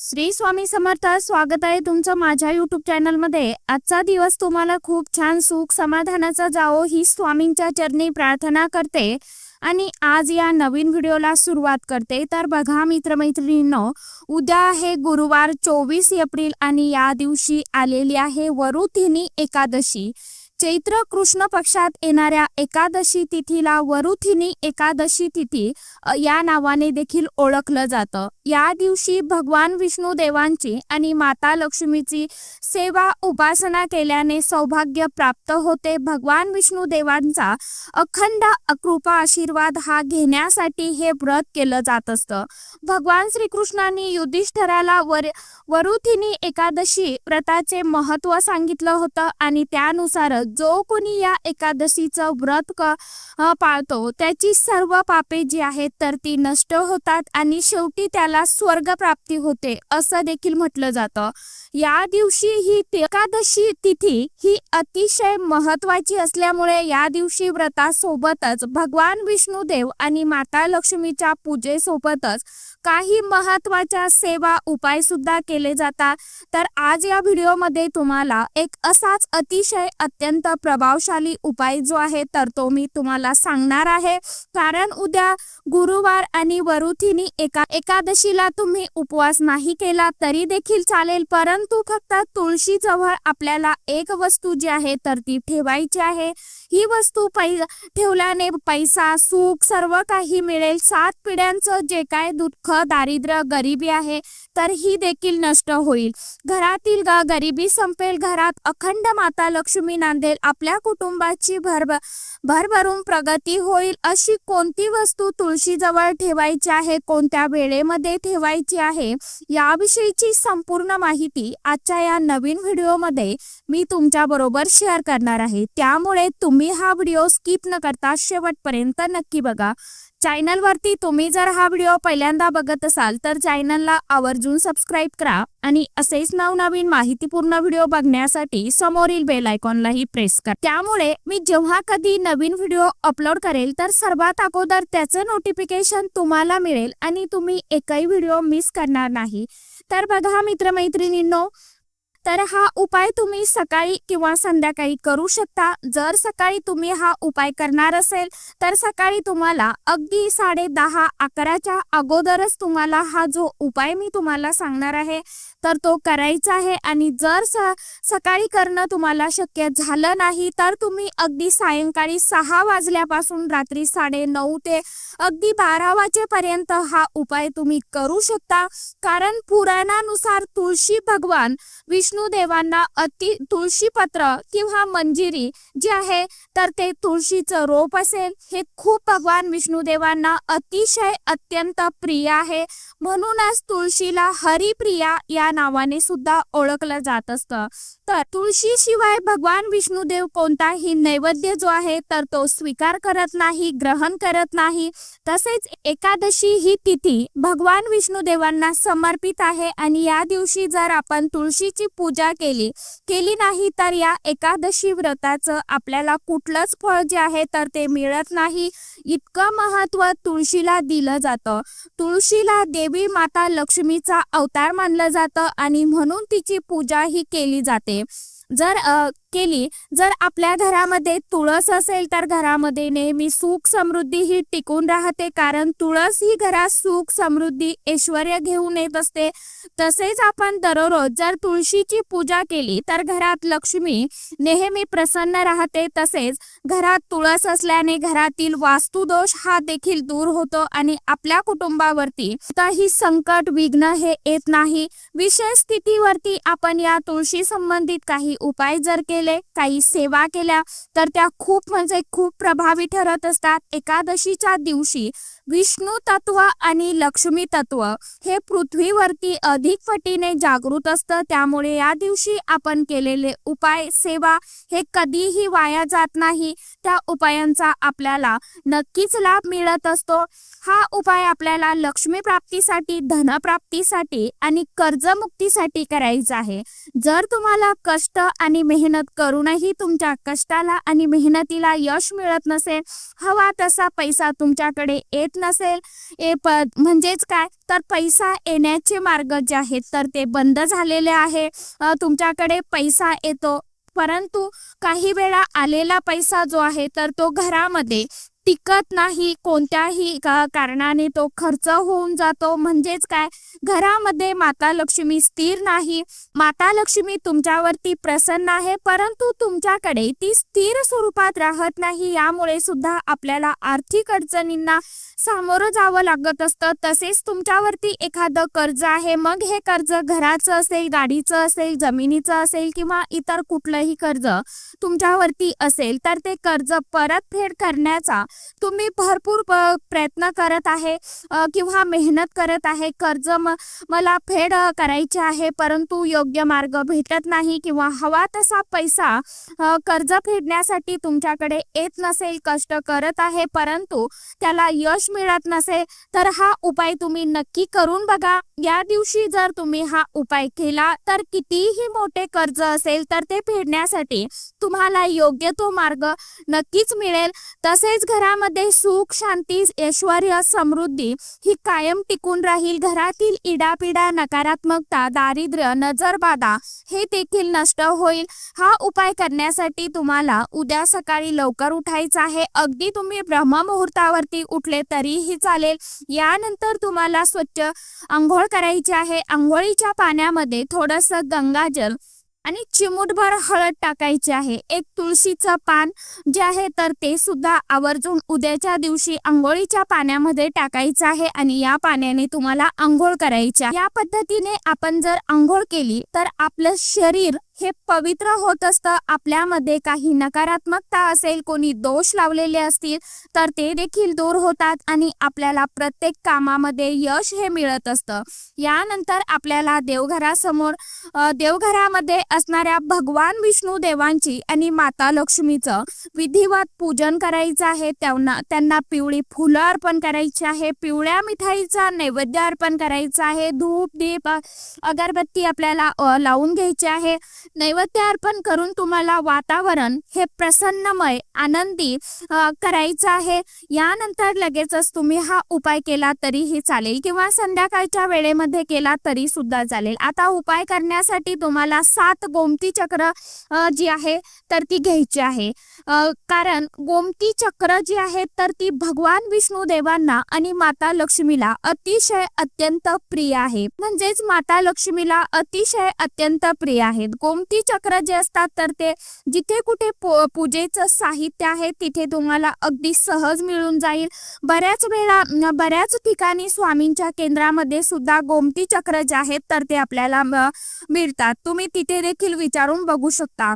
श्री स्वामी समर्थ स्वागत आहे तुमचं माझ्या युट्यूब चॅनलमध्ये आजचा दिवस तुम्हाला खूप छान सुख समाधानाचा जावो ही स्वामींच्या चरणी प्रार्थना करते. आणि आज या नवीन व्हिडिओला सुरुवात करते. तर बघा मित्रमैत्रिणींनो उद्या आहे गुरुवार चोवीस एप्रिल आणि या दिवशी आलेली आहे वरुथिनी एकादशी. चैत्र कृष्ण पक्षात येणाऱ्या एकादशी तिथीला वरुथिनी एकादशी तिथी या नावाने देखील ओळखलं जातं. या दिवशी भगवान विष्णू देवांची आणि माता लक्ष्मीची सेवा उपासना केल्याने सौभाग्य प्राप्त होते. भगवान विष्णू देवांचा अखंड कृपा आशीर्वाद हा घेण्यासाठी हे व्रत केलं जात असतं. भगवान श्रीकृष्णांनी युधिष्ठराला वर वरुथिनी एकादशी व्रताचे महत्त्व सांगितलं होतं आणि त्यानुसार जो कोणी या एकादशीचं व्रत क पाळतो त्याची सर्व पापे जी आहेत तर ती नष्ट होतात आणि शेवटी त्याला स्वर्ग प्राप्ती होते असं देखील म्हटलं जातं. या दिवशी ही एकादशी तिथी ही अतिशय महत्वाची असल्यामुळे या दिवशी व्रतासोबतच भगवान विष्णुदेव आणि माता लक्ष्मीच्या पूजेसोबतच काही महत्त्वाच्या सेवा उपाय सुद्धा केले जातात. तर आज या व्हिडिओमध्ये तुम्हाला एक असाच अतिशय अत्यंत प्रभावशाली उपाय जो आहे तर तो मी तुम्हाला सांगणार आहे. कारण उद्या गुरुवार आणि वरुथिनी एका एकादशीला तुम्ही उपवास नाही केला तरी देखील चालेल. परंतु फक्त तुळशी जवळ आपल्याला एक वस्तू जी आहे तर ती ठेवायची आहे. ही वस्तू पै ठेवल्याने पैसा सुख सर्व काही मिळेल. सात पिढ्यांचं जे काय दुःख दारिद्र्य गरिबी आहे तर ही देखील नष्ट होईल. घरातील ग गरिबी संपेल. घरात अखंड माता लक्ष्मी नांदेल. आपल्या कुटुंबाची भरभ भरभरून प्रगती होईल अशी कोणती वस्तू तुळशीजवळ ठेवायची आहे? कोणत्या वेळेमध्ये ठेवायची आहे? याविषयीची संपूर्ण माहिती आजच्या या नवीन व्हिडिओमध्ये मी तुमच्या बरोबर शेअर करणार आहे. त्यामुळे तुम्ही हा व्हिडिओ स्किप न करता शेवटपर्यंत नक्की बघा. चॅनलवरती तुम्ही जर हा व्हिडिओ पहिल्यांदा बघत असाल तर चॅनलला आवर्जून सबस्क्राईब करा आणि असेच नवनवीन माहितीपूर्ण व्हिडिओ बघण्यासाठी समोरील बेल आयकॉनलाही प्रेस करा. त्यामुळे मी जेव्हा कधी नवीन व्हिडिओ अपलोड करेल तर सर्वात अगोदर त्याचं नोटिफिकेशन तुम्हाला मिळेल आणि तुम्ही एकही व्हिडिओ मिस करणार नाही. तर बघा मित्रमैत्रिणींनो तर हा उपाय तुम्ही सकाळी किंवा संध्याकाळी करू शकता. जर सकाळी तुम्ही हा उपाय करणार असेल तर सकाळी तुम्हाला अगदी साडे दहा अकराच्या अगोदरच तुम्हाला हा जो उपाय मी तुम्हाला सांगणार आहे तर तो करायचा आहे. आणि जर स सकाळी करणं तुम्हाला शक्य झालं नाही तर तुम्ही अगदी सायंकाळी सहा वाजल्यापासून रात्री साडे नऊ ते अगदी बारा वाजेपर्यंत हा उपाय तुम्ही करू शकता. कारण पुराणानुसार तुळशी भगवान विष्णुदेवांना अति तुळशीपत्र किंवा मंजिरी जी आहे तर ते तुळशीचं रोप असेल. हे खूप भगवान विष्णुदेवांना अतिशय अत्यंत प्रिय आहे. म्हणूनच तुळशीला हरिप्रिया या नावाने सुद्धा ओळखलं जात असतं. तर तुळशी शिवाय भगवान विष्णुदेव कोणताही नैवेद्य जो आहे तर तो स्वीकार करत नाही ग्रहण करत नाही. तसेच एकादशी ही तिथी भगवान विष्णुदेवांना समर्पित आहे आणि या दिवशी जर आपण तुळशीची पूजा केली केली नाही तर या एकादशी व्रताचं आपल्याला कुठलंच फळ जे आहे तर ते मिळत नाही. इतकं महत्त्व तुळशीला दिलं जातं. तुळशीला देवी माता लक्ष्मीचा अवतार मानलं जातं. आणि म्हणून तिची पूजा ही केली जाते. जर अ, केली. जर आपल्या घरामध्ये तुळस असेल तर घरामध्ये नेहमी सुख समृद्धी ही टिकून राहते. कारण तुळस ही घरात सुख समृद्धी ऐश्वर घेऊन येत असते. तसेच आपण दररोज जर तुळशीची पूजा केली तर घरात लक्ष्मी नेहमी प्रसन्न राहते. तसेच घरात तुळस असल्याने घरातील वास्तुदोष हा देखील दूर होतो आणि आपल्या कुटुंबावरती काही संकट विघ्न हे येत नाही. विशेष स्थितीवरती आपण या तुळशी संबंधित काही उपाय जर केले काही सेवा केल्या तर त्या खूप म्हणजे खूप प्रभावी ठरत असतात. एकादशीच्या दिवशी विष्णू तत्व आणि लक्ष्मी तत्व हे पृथ्वीवरती अधिक पटीने जागृत असतं. त्यामुळे या दिवशी आपण केलेले उपाय सेवा हे कधीही वाया जात नाही. त्या उपायांचा आपल्याला नक्कीच लाभ मिळत असतो. हा उपाय आपल्याला लक्ष्मी प्राप्तीसाठी धनप्राप्तीसाठी आणि कर्जमुक्तीसाठी करायचा आहे. जर तुम्हाला कष्ट आणि मेहनत करूनही तुमच्या कष्टाला आणि मेहनतीला यश मिळत नसेल हवा तसा पैसा तुमच्याकडे येत नसेल. ए प म्हणजेच काय? तर पैसा येण्याचे मार्ग जे आहेत तर ते बंद झालेले आहे. तुमच्याकडे पैसा येतो. परंतु काही वेळा आलेला पैसा जो आहे तर तो घरामध्ये टिकत नाही कोणत्याही का- कारणाने तो खर्च होऊन जातो. म्हणजेच काय? घरामध्ये माता लक्ष्मी स्थिर नाही. माता लक्ष्मी तुमच्यावरती प्रसन्न आहे परंतु तुमच्याकडे ती स्थिर स्वरूपात राहत नाही. यामुळे सुद्धा आपल्याला आर्थिक अडचणींना सामोरं जावं लागत असतं. तसेच तुमच्यावरती एखादं कर्ज आहे मग हे कर्ज घराचं असेल गाडीचं असेल जमिनीचं असेल किंवा इतर कुठलंही कर्ज तुमच्यावरती असेल तर ते कर्ज परतफेड करण्याचा तुम्ही भरपूर प्रयत्न करत आहे किंवा मेहनत करत आहे कर्ज म मला फेड करायचे आहे परंतु योग्य मार्ग भेटत नाही किंवा हवा तसा पैसा कर्ज फेडण्यासाठी तुमच्याकडे येत नसेल कष्ट करत आहे परंतु त्याला यश मिळत नसेल तर हा उपाय तुम्ही नक्की करून बघा. या दिवशी जर तुम्ही हा उपाय केला तर कितीही मोठे कर्ज असेल तर ते फेडण्यासाठी तुम्हाला योग्य तो मार्ग नक्कीच मिळेल. तसेच घरामध्ये सुख शांती ऐश्वर समृद्धी ही कायम टिकून राहील. घरातील इडापिडा नकारात्मकता दारिद्र्य नजरबाधा हे देखील नष्ट होईल. हा उपाय करण्यासाठी तुम्हाला उद्या सकाळी लवकर उठायचं आहे. अगदी तुम्ही ब्रह्ममुहूर्तावरती उठले तरीही चालेल. यानंतर तुम्हाला स्वच्छ आंघोळ करायची आहे. आंघोळीच्या पाण्यामध्ये थोडंसं गंगाजल आणि चिमूटभर हळद टाकायची आहे. एक तुळशीचं पान जे आहे तर ते सुद्धा आवर्जून उद्याच्या दिवशी आंघोळीच्या पाण्यामध्ये टाकायचं आहे आणि या पाण्याने तुम्हाला आंघोळ करायची या पद्धतीने आपण जर आंघोळ केली तर आपलं शरीर हे पवित्र होत असतं. आपल्यामध्ये काही नकारात्मकता असेल कोणी दोष लावलेले असतील तर ते देखील दूर होतात आणि आपल्याला प्रत्येक कामामध्ये यश हे मिळत असतं. यानंतर आपल्याला देवघरासमोर देवघरामध्ये असणाऱ्या भगवान विष्णू देवांची आणि माता लक्ष्मीचं विधिवत पूजन करायचं आहे. त्यांना त्यांना पिवळी फुलं अर्पण करायची आहे. पिवळ्या मिठाईचा नैवेद्य अर्पण करायचा आहे. धूप दीप अगरबत्ती आपल्याला लावून घ्यायची आहे. नैवेद्य अर्पण करून तुम्हाला वातावरण हे प्रसन्नमय आनंदी करायचं आहे. यानंतर लगेचच तुम्ही हा उपाय केला तरीही चालेल किंवा संध्याकाळच्या वेळेमध्ये केला तरी सुद्धा चालेल. आता उपाय करण्यासाठी तुम्हाला सात गोमती चक्र जी आहे तर ती घ्यायची आहे. कारण गोमती चक्र जी आहेत तर ती भगवान विष्णू देवांना आणि माता लक्ष्मीला अतिशय अत्यंत प्रिय आहे. म्हणजेच माता लक्ष्मीला अतिशय अत्यंत प्रिय आहेत. गोमती चक्र जे असतात तर ते जिथे कुठे पूजेचं साहित्य आहे तिथे तुम्हाला अगदी सहज मिळून जाईल. बऱ्याच वेळा बऱ्याच ठिकाणी स्वामींच्या केंद्रामध्ये सुद्धा गोमती चक्र जे आहेत तर ते आपल्याला मिळतात. तुम्ही तिथे देखील विचारून बघू शकता.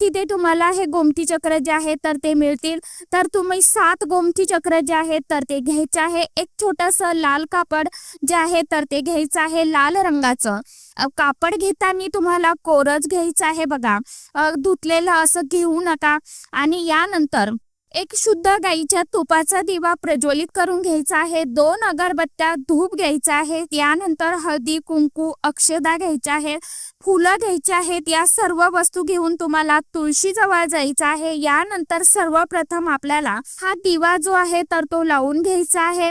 तिथे तुम्हाला हे गोमती चक्र जे आहे तर ते मिळतील. तर तुम्ही सात गोमती चक्र जे आहेत तर ते घ्यायचे आहे. एक छोटस लाल कापड जे आहे तर ते घ्यायचं आहे लाल रंगाचं. कापड घेताना तुम्हाला कोरच घ्यायचं आहे बघा. धुतलेलं असं घेऊ नका. आणि यानंतर एक शुद्ध गाईच्या तुपाचा दिवा प्रज्वलित करून घ्यायचा आहे. दोन अगरबत्त्या धूप घ्यायचा आहे. यानंतर हळदी कुंकू अक्षदा घ्यायच्या आहे फुलं घ्यायची आहेत. या सर्व वस्तू घेऊन तुम्हाला तुळशीजवळ जायचं आहे. यानंतर सर्वप्रथम आपल्याला हा दिवा जो आहे तर तो लावून घ्यायचा आहे.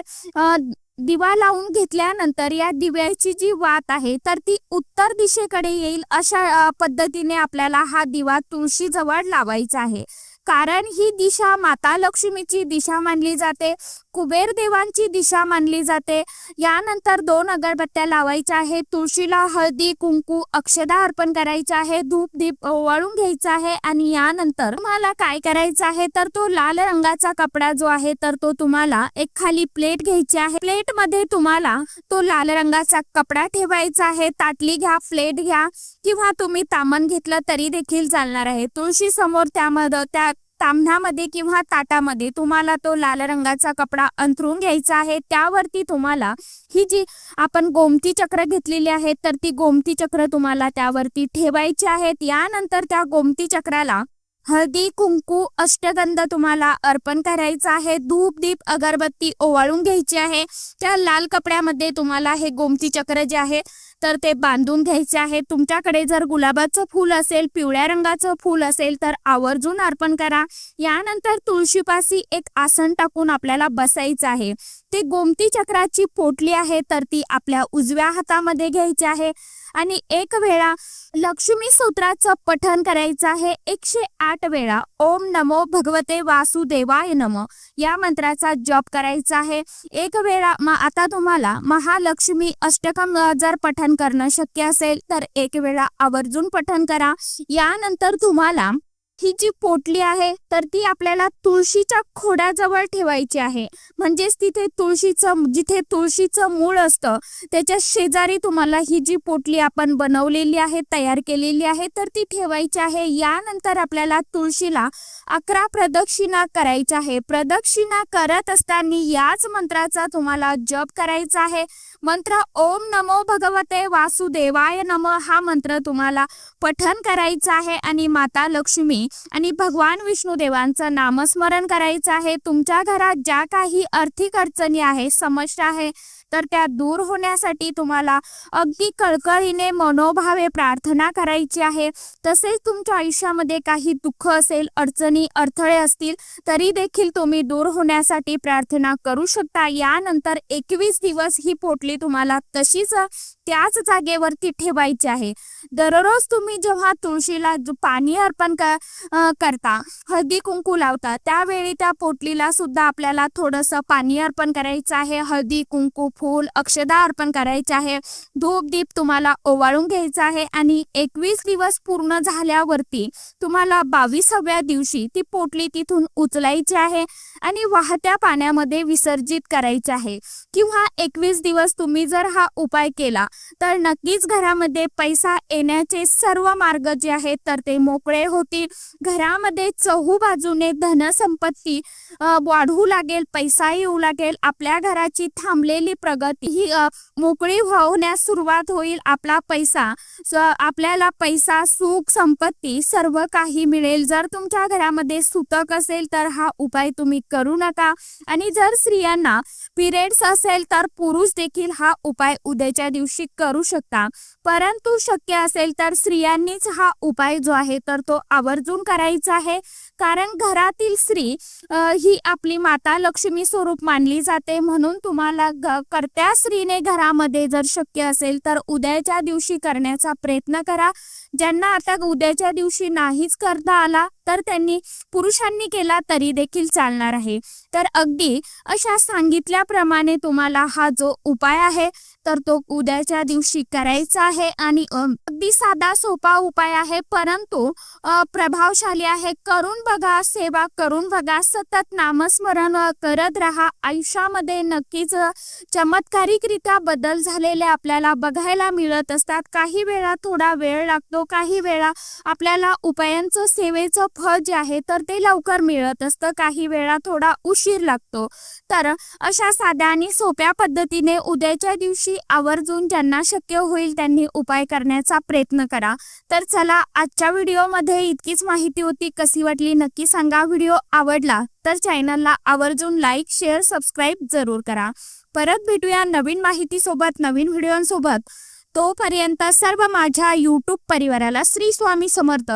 दिवा लावून घेतल्यानंतर या दिव्याची जी वात आहे तर ती उत्तर दिशेकडे येईल अशा पद्धतीने आपल्याला हा दिवा तुळशी जवळ लावायचा आहे. कारण ही दिशा माता लक्ष्मीची दिशा मानली जाते कुबेर देवांची दिशा मानली जाते. यानंतर दोन अगरबत्त्या लावायच्या आहे तुळशीला हळदी कुंकू अक्षदा अर्पण करायचं आहे धूप दीप ओवाळून घ्यायचा आहे आणि यानंतर तुम्हाला काय करायचं आहे तर तो लाल रंगाचा कपडा जो आहे तर तो तुम्हाला एक खाली प्लेट घ्यायची आहे. प्लेटमध्ये तुम्हाला तो लाल रंगाचा कपडा ठेवायचा आहे ताटली घ्या प्लेट घ्या किंवा तुम्ही तामण घेतलं तरी देखील चालणार आहे. तुळशी समोर त्यामध्ये त्या तामणामध्ये किंवा ताटामध्ये तुम्हाला तो लाल रंगाचा कपडा अंथरून घ्यायचा आहे. त्यावरती तुम्हाला ही जी आपण गोमती चक्र घेतलेली आहेत तर ती गोमती चक्र तुम्हाला त्यावरती ठेवायची आहेत. यानंतर त्या गोमती चक्राला हळदी कुंकू अष्टगंध तुम्हाला अर्पण करायचा आहे. धूप दीप अगरबत्ती ओवाळून घ्यायची आहे. त्या लाल कपड्यामध्ये तुम्हाला हे गोमती चक्र जे आहे तर ते बांधून घ्यायचे आहे. तुमच्याकडे जर गुलाबाचं फूल असेल पिवळ्या रंगाचं फूल असेल तर आवर्जून अर्पण करा. यानंतर तुळशीपाशी एक आसन टाकून आपल्याला बसायचं आहे. ते गोमती चक्राची पोटली आहे तर ती आपल्या उजव्या हातामध्ये घ्यायची आहे. आणि एक वेळा लक्ष्मी सूत्राचं पठण करायचं आहे. एकशे आठ वेळा ओम नमो भगवते वासुदेवाय नम या मंत्राचा जप करायचा आहे. एक वेळा म आता तुम्हाला महालक्ष्मी अष्टकम जर पठण करणं शक्य असेल तर एक वेळा आवर्जून पठण करा. यानंतर तुम्हाला ही जी पोटली आहे तर ती आपल्याला तुळशीच्या खोडाजवळ ठेवायची आहे. म्हणजेच तिथे तुळशीचं जिथे तुळशीचं मूळ असतं त्याच्या शेजारी तुम्हाला ही जी पोटली आपण बनवलेली आहे तयार केलेली आहे तर ती ठेवायची आहे. यानंतर आपल्याला तुळशीला अकरा प्रदक्षिणा करायच्या आहे. प्रदक्षिणा करत असताना याच मंत्राचा तुम्हाला जप करायचा आहे. मंत्र ओम नमो भगवते वासुदेवाय नम हा मंत्र तुम्हाला पठन करायचं आहे आणि माता लक्ष्मी आणि भगवान विष्णुदेवांचं नामस्मरण करायचं आहे. तुमच्या घरात ज्या काही आर्थिक अडचणी आहे समस्या आहे तर त्या दूर होण्यासाठी तुम्हाला अगदी कळकळीने मनोभावे प्रार्थना करायची आहे. तसेच तुमच्या आयुष्यामध्ये काही दुःख असेल अडचणी अडथळे असतील तरी देखील तुम्ही दूर होण्यासाठी प्रार्थना करू शकता. यानंतर एकवीस दिवस ही पोटली तुम्हाला तशीच त्याच जागेवरती ठेवायची आहे. दररोज तुम्ही जेव्हा तुळशीला पाणी अर्पण करता हळदी कुंकू लावता त्यावेळी त्या पोटलीला सुद्धा आपल्याला थोडंसं पाणी अर्पण करायचं आहे. हळदी कुंकू फूल अक्षदा अर्पण करायचे आहे. धूप दीप तुम्हाला ओवाळून घ्यायचा आहे आणि एकवीस दिवस पूर्ण झाल्यावरती तुम्हाला बावीसाव्या दिवशी ती पोटली तिथून उचलायची आहे आणि वाहत्या पाण्यामध्ये विसर्जित करायची आहे. किंवा एकवीस दिवस तुम्ही जर हा उपाय केला तर नक्कीच घरामध्ये पैसा येण्याचे सर्व मार्ग जे आहेत तर ते मोकळे होतील. घरामध्ये चहू बाजूने धनसंपत्ती वाढू लागेल पैसा येऊ लागेल आपल्या घराची थांबलेली प्रगती ही मोकळी होण्यास सुरुवात होईल. आपला पैसा आपल्याला पैसा सुख संपत्ती सर्व काही मिळेल. जर तुमच्या घरामध्ये सुतक असेल तर हा उपाय तुम्ही करू नका. आणि जर स्त्रियांना पिरियड्स असेल तर पुरुष देखील हा उपाय उद्याच्या दिवशी करू शकता. परंतु शक्य असेल तर स्त्रियांनीच हा उपाय जो आहे तर तो आवर्जून करायचा आहे. कारण घरातील स्त्री ही आपली माता लक्ष्मी स्वरूप मानली जाते. म्हणून तुम्हाला करत्या कर्त्या स्त्रीने घरामध्ये जर शक्य असेल तर उद्याच्या दिवशी करण्याचा प्रयत्न करा. ज्यांना आता उद्याच्या दिवशी नाहीच करता आला तर त्यांनी पुरुषांनी केला तरी देखील चालणार आहे. तर अगदी अशा सांगितल्याप्रमाणे तुम्हाला हा जो उपाय आहे तर तो उद्याच्या दिवशी करायचा आहे आणि अगदी साधा सोपा उपाय आहे परंतु प्रभावशाली आहे. करून बघा सेवा करून बघा सतत नामस्मरण करत राहा. आयुष्यामध्ये नक्कीच चमत्कारिकरित्या बदल झालेले आपल्याला बघायला मिळत असतात. काही वेळा थोडा वेळ लागतो काही वेळा आपल्याला उपायांचं सेवेचं फळ जे आहे तर ते लवकर मिळत असतं. काही वेळा थोडा उशीर लागतो. तर अशा साध्या आणि सोप्या पद्धतीने उद्याच्या दिवशी आवर्जून ज्यांना शक्य होईल त्यांनी उपाय करण्याचा प्रयत्न करा. तर चला आजच्या व्हिडिओमध्ये इतकीच माहिती होती. कशी वाटली नक्की सांगा. व्हिडिओ आवडला तर चॅनलला आवर्जून लाईक शेअर सबस्क्राईब जरूर करा. परत भेटूया नवीन माहितीसोबत नवीन व्हिडिओंसोबत. तोपर्यंत सर्व माझ्या यूट्यूब परिवाराला श्री स्वामी समर्थ.